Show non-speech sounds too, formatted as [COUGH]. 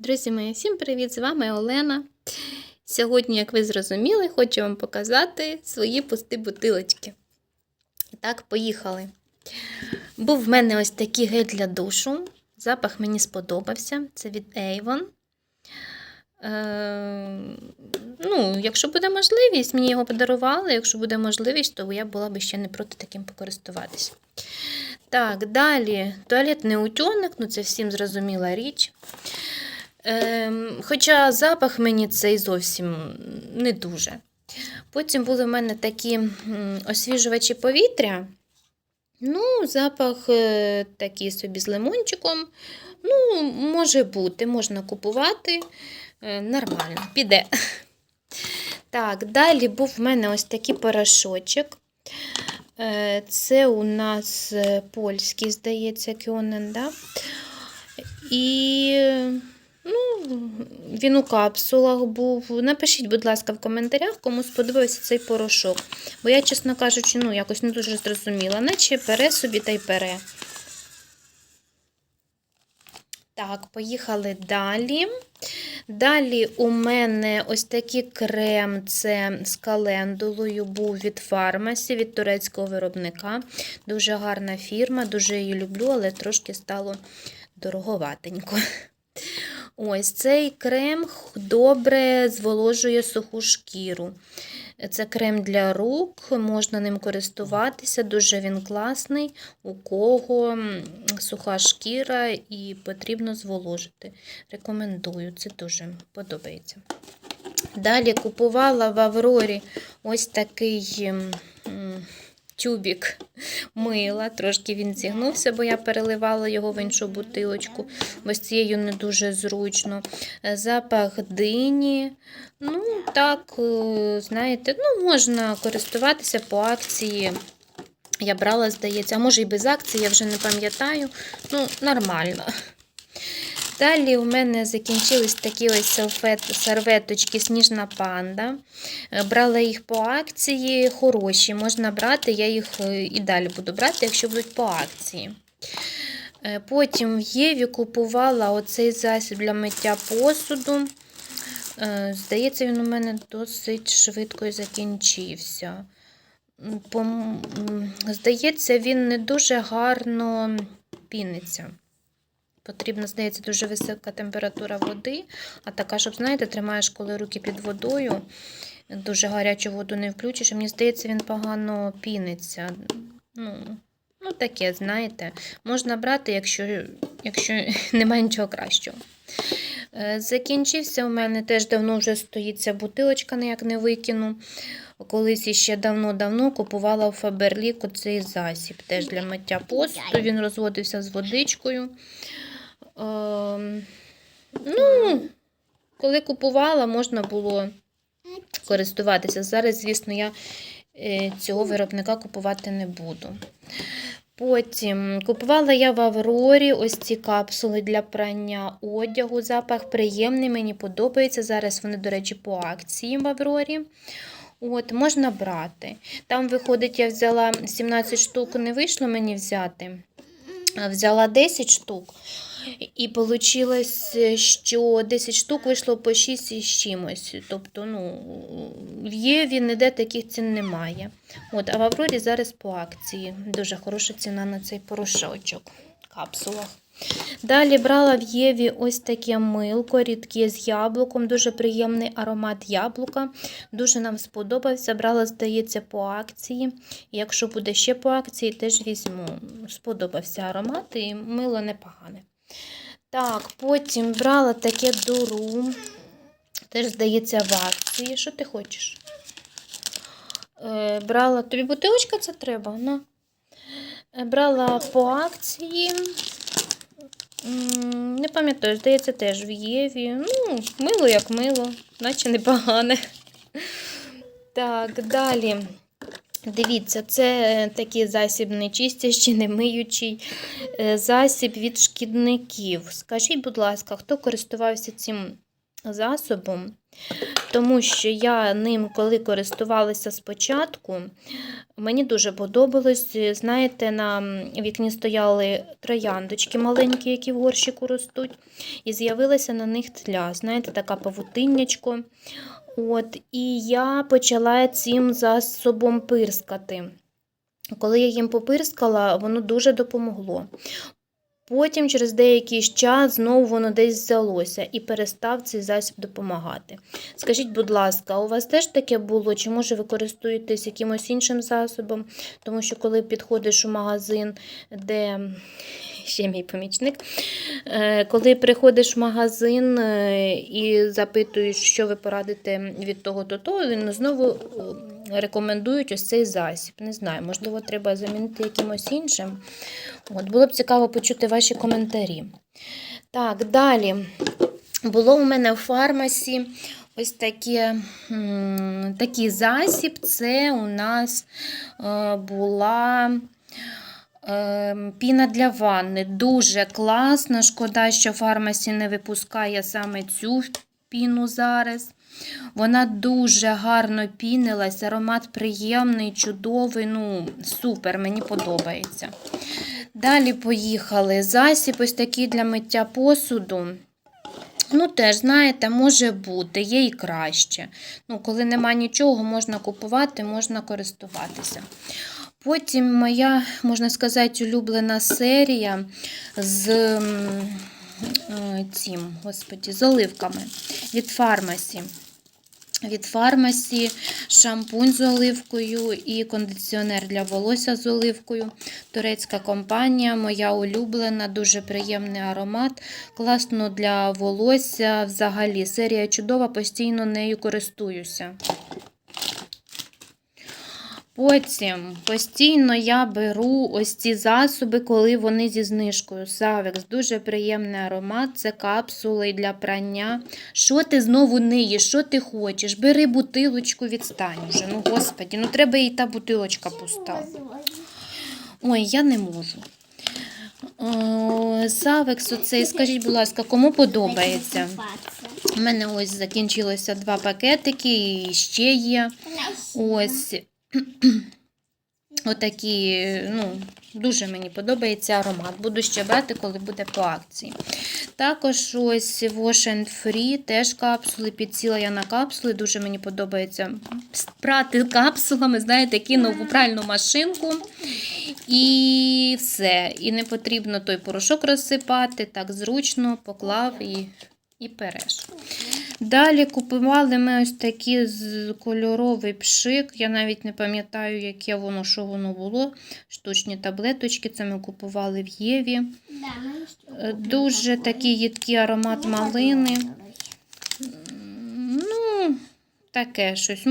Друзі мої, всім привіт! З вами Олена. Сьогодні, як ви зрозуміли, хочу вам показати свої пусті бутилочки. І так, поїхали. Був в мене ось такий гель для душу. Запах мені сподобався. Це від Avon. Е, ну, якщо буде можливість, мені його подарували. Якщо буде можливість, то я була б ще не проти таким покористуватися. Так, далі туалетний утюник, ну це всім зрозуміла річ. Ем, хоча запах мені цей зовсім не дуже. Потім були в мене такі освіжувачі повітря. Ну, запах е, такий собі з лимончиком. Ну, може бути, можна купувати. Е, нормально, піде. [LAUGHS] Так, далі був в мене ось такий порошочок. Е, Це у нас польський, здається, кьонен, да? І він у капсулах був. Напишіть, будь ласка, в коментарях, кому сподобався цей порошок. Бо я, чесно кажучи, ну, якось не дуже зрозуміла, наче пере собі та й пере. Так, поїхали далі. Далі у мене ось такий крем, це з календулою, був від фармасі, від турецького виробника. Дуже гарна фірма, дуже її люблю, але трошки стало дороговатенько. Ось цей крем добре зволожує суху шкіру. Це крем для рук, можна ним користуватися, дуже він класний, у кого суха шкіра і потрібно зволожити. Рекомендую, це дуже подобається. Далі купувала в Аврорі ось такий тюбік мила. Трошки він зігнувся, бо я переливала його в іншу бутилочку, бо з цією не дуже зручно. Запах дині. Ну, так, знаєте, ну, можна користуватися по акції. Я брала, здається, а може і без акції, я вже не пам'ятаю. Ну, нормально. Далі у мене закінчились такі ось салфет, серветочки Сніжна панда. Брала їх по акції, хороші, можна брати, я їх і далі буду брати, якщо будуть по акції. Потім в Єві купувала оцей засіб для миття посуду. Здається, він у мене досить швидко і закінчився. Здається, він не дуже гарно піниться. Потрібна, здається, дуже висока температура води, а така, щоб, знаєте, тримаєш, коли руки під водою, дуже гарячу воду не включиш. І мені здається, він погано піниться. Ну, ну таке, знаєте, можна брати, якщо, якщо [LAUGHS] немає нічого кращого. Закінчився у мене теж давно вже стоїть ця бутилочка, ніяк не викину. Колись іще давно-давно купувала у Фаберліку цей засіб теж для миття посуду. Він розводився з водичкою. Ем, ну, коли купувала, можна було користуватися. Зараз, звісно, я е, цього виробника купувати не буду. Потім купувала я в Аврорі ось ці капсули для прання одягу. Запах приємний, мені подобається. Зараз вони, до речі, по акції в Аврорі. От, Можна брати. Там, виходить, я взяла 17 штук, не вийшло мені взяти. Взяла 10 штук. І вийшло, що 10 штук вийшло по 6 із чимось. Тобто, ну, в Єві ніде таких цін немає. От, А в Аврорі зараз по акції. Дуже хороша ціна на цей порошочок капсулах. Далі брала в Єві ось таке милко, рідке з яблуком, дуже приємний аромат яблука. Дуже нам сподобався. Брала, здається, по акції. Якщо буде ще по акції, теж візьму. Сподобався аромат і мило непогане. Так, потім брала таке дуру. Теж, здається, в акції. Що ти хочеш? Е, брала, тобі бутилочка це треба? Ну. Брала по акції. Не пам'ятаю, здається, теж в Єві. Ну, мило як мило, наче непогане. Так, далі. Дивіться, це такий засіб не чистящий, не миючий засіб від шкідників. Скажіть, будь ласка, хто користувався цим засобом, тому що я ним, коли користувалася спочатку, мені дуже подобалось. Знаєте, на вікні стояли трояндочки маленькі, які в горщику ростуть, і з'явилася на них тля. Знаєте, така павутиннячко. От, і я почала цим засобом пирскати. Коли я їм попирскала, воно дуже допомогло. Потім, через деякий час, знову воно десь взялося і перестав цей засіб допомагати. Скажіть, будь ласка, у вас теж таке було? Чи може ви користуєтесь якимось іншим засобом? Тому що коли підходиш у магазин, де ще мій помічник, е, коли приходиш в магазин е, і запитуєш, що ви порадите від того до того, він знову е, рекомендують ось цей засіб. Не знаю, можливо, треба замінити якимось іншим. От, було б цікаво почути ваші коментарі. Так, далі. Було у мене в фармасі ось таке, м, такий засіб. Це у нас е, була е, піна для ванни. Дуже класна. Шкода, що фармасі не випускає саме цю піну зараз. Вона дуже гарно пінилась, аромат приємний, чудовий. Ну, супер, мені подобається. Далі поїхали. Засіб ось такий для миття посуду. Ну, теж, знаєте, може бути, є і краще. Ну, коли нема нічого, можна купувати, можна користуватися. Потім моя, можна сказати, улюблена серія з е, цим, господі, з оливками від фармасі. Від фармасі шампунь з оливкою і кондиціонер для волосся з оливкою. Турецька компанія, моя улюблена, дуже приємний аромат. Класно для волосся взагалі. Серія чудова, постійно нею користуюся. Потім постійно я беру ось ці засоби, коли вони зі знижкою. Савекс, дуже приємний аромат, це капсули для прання. Що ти знову ниєш? Що ти хочеш? Бери бутилочку, відстань уже. Ну, господі, ну треба і та бутилочка пуста. Ой, я не можу. Савекс, оцей, скажіть, будь ласка, кому подобається? У мене ось закінчилося два пакетики і ще є. Ось отакі, ну, дуже мені подобається аромат. Буду ще брати, коли буде по акції. Також ось Wash and Free, теж капсули. Підсіла я на капсули. Дуже мені подобається прати капсулами, знаєте, кинув у пральну машинку. І все. І не потрібно той порошок розсипати. Так зручно поклав і, і переш. Далі купували ми ось такі з кольоровий пшик. Я навіть не пам'ятаю, яке воно, що воно було. Штучні таблеточки. Це ми купували в Єві. Е, Дуже такий їдкий аромат малини. Ну, таке щось.